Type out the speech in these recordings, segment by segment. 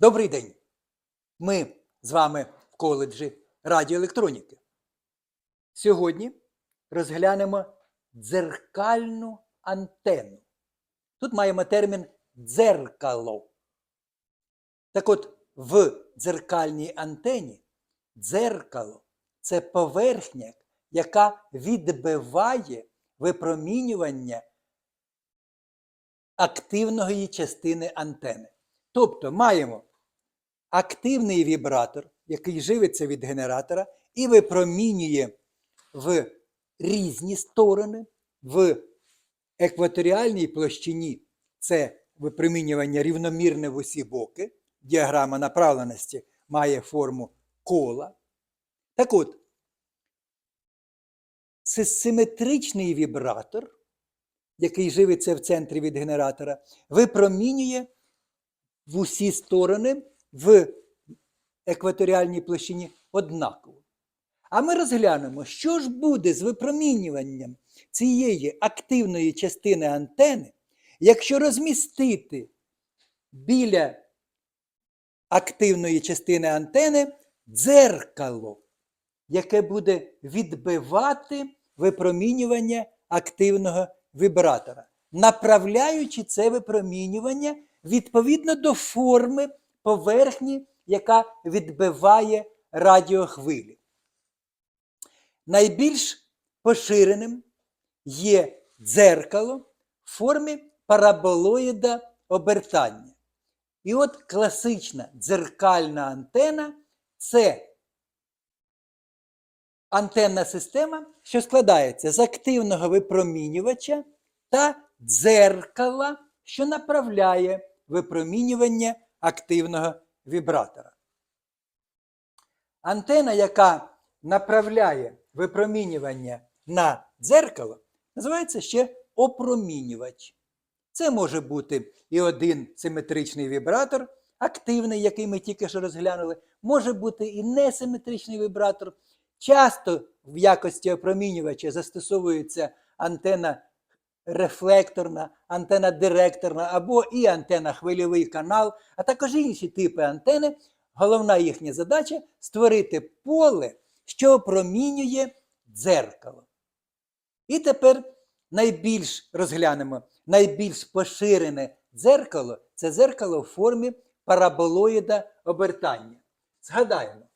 Добрий день! Ми з вами в коледжі радіоелектроніки. Сьогодні розглянемо дзеркальну антенну. Тут маємо термін дзеркало. Так от, в дзеркальній антені дзеркало це поверхня, яка відбиває випромінювання активної частини антени. Тобто маємо активний вібратор, який живиться від генератора і випромінює в різні сторони, в екваторіальній площині це випромінювання рівномірне в усі боки. Діаграма направленості має форму кола. Так от, це симетричний вібратор, який живиться в центрі від генератора, випромінює в усі сторони в екваторіальній площині однаково. А ми розглянемо, що ж буде з випромінюванням цієї активної частини антени, якщо розмістити біля активної частини антени дзеркало, яке буде відбивати випромінювання активного вібратора, направляючи це випромінювання відповідно до форми поверхні, яка відбиває радіохвилі. Найбільш поширеним є дзеркало в формі параболоїда обертання. І от класична дзеркальна антена це антенна система, що складається з активного випромінювача та дзеркала, що направляє випромінювання активного вібратора. Антена, яка направляє випромінювання на дзеркало, називається ще опромінювач. Це може бути і один симетричний вібратор, активний, який ми тільки що розглянули, може бути і несиметричний вібратор. Часто в якості опромінювача застосовується антена рефлекторна, антена директорна або і антена хвильовий канал, а також інші типи антени. Головна їхня задача створити поле, що опромінює дзеркало. І тепер найбільш розглянемо найбільш поширене дзеркало це дзеркало в формі параболоїда обертання. Згадаємо,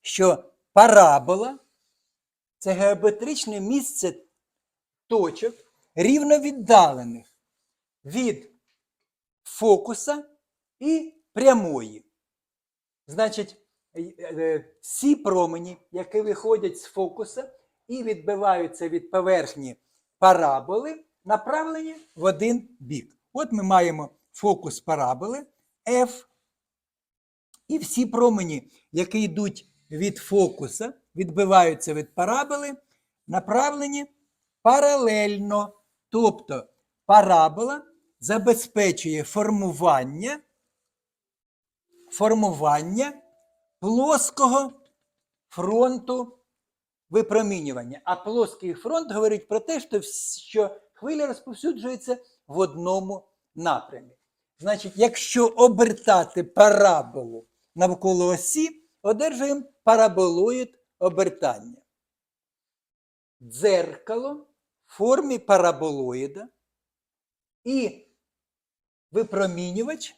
що парабола це геометричне місце точок, рівно віддалених від фокуса і прямої. Значить, е, е, всі промені, які виходять з фокуса і відбиваються від поверхні параболи, направлені в один бік. От ми маємо фокус параболи F. І всі промені, які йдуть від фокуса, відбиваються від параболи, направлені паралельно. Тобто парабола забезпечує формування, формування плоского фронту випромінювання. А плоский фронт говорить про те, що, хвиля розповсюджується в одному напрямі. Значить, якщо обертати параболу навколо осі, одержуємо параболоїд обертання. Дзеркало формі параболоїда і випромінювач,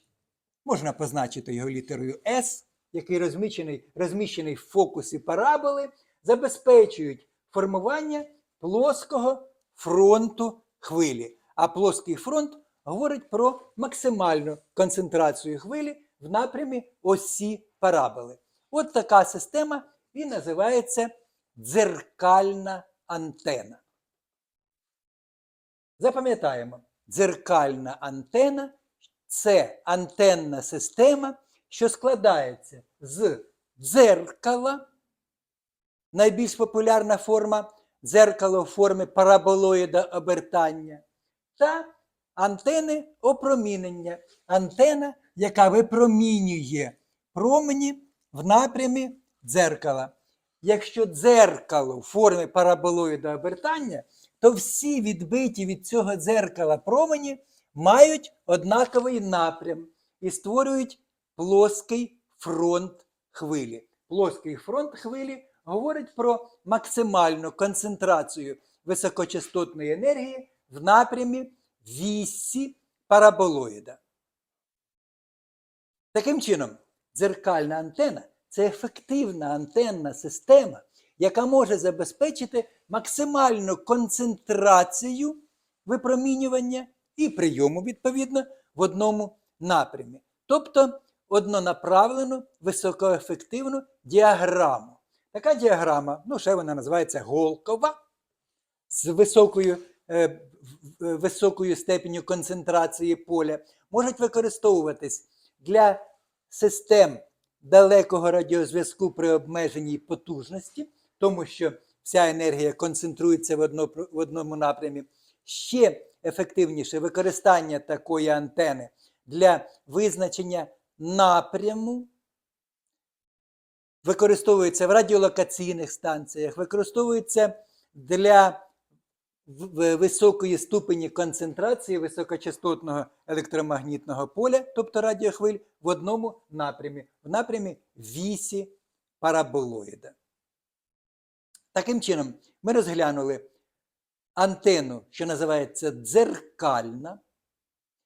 можна позначити його літерою S, який розміщений, розміщений в фокусі параболи, забезпечують формування плоского фронту хвилі. А плоский фронт говорить про максимальну концентрацію хвилі в напрямі осі параболи. От така система і називається дзеркальна антена. Запам'ятаємо, дзеркальна антена це антенна система, що складається з дзеркала, найбільш популярна форма дзеркало в формі параболоїда обертання, та антени опромінення. Антена, яка випромінює промені в напрямі дзеркала. Якщо дзеркало в формі параболоїда обертання, то всі відбиті від цього дзеркала промені мають однаковий напрям. і створюють плоский фронт хвилі. Плоский фронт хвилі говорить про максимальну концентрацію високочастотної енергії в напрямі вісі параболоїда. Таким чином, дзеркальна антена це ефективна антенна система, яка може забезпечити максимальну концентрацію випромінювання і прийому, відповідно, в одному напрямі. Тобто однонаправлену високоефективну діаграму. Така діаграма, ну, ще вона називається голкова, з високою, е, високою степеню концентрації поля, можуть використовуватись для систем далекого радіозв'язку при обмеженій потужності, тому що вся енергія концентрується в, одно, в одному напрямі. Ще ефективніше використання такої антени для визначення напряму. Використовується в радіолокаційних станціях, використовується для високої ступені концентрації високочастотного електромагнітного поля, тобто радіохвиль, в одному напрямі, в напрямі вісі параболоїда. Таким чином, ми розглянули антенну, що називається дзеркальна.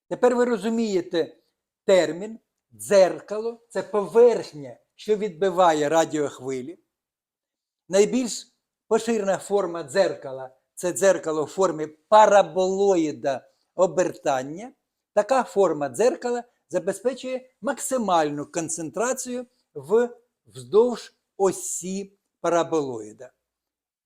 Тепер ви розумієте термін дзеркало це поверхня, що відбиває радіохвилі. Найбільш поширена форма дзеркала це дзеркало в формі параболоїда обертання. Така форма дзеркала забезпечує максимальну концентрацію в, вздовж осі параболоїда.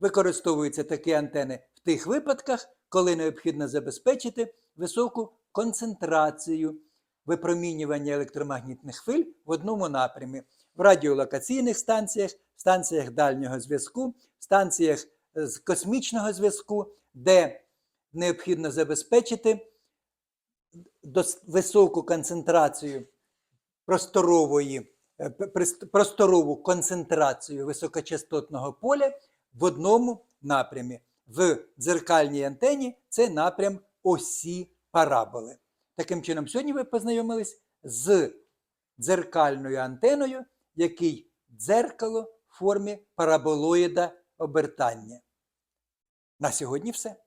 Використовуються такі антени в тих випадках, коли необхідно забезпечити високу концентрацію випромінювання електромагнітних хвиль в одному напрямі. В радіолокаційних станціях, станціях дальнього зв'язку, станціях е, з космічного зв'язку, де необхідно забезпечити високу концентрацію просторової, е, просторову концентрацію високочастотного поля в одному напрямі. В дзеркальній антені це напрям осі параболи. Таким чином, сьогодні ви познайомились з дзеркальною антеною, який дзеркало в формі параболоїда обертання. На сьогодні все.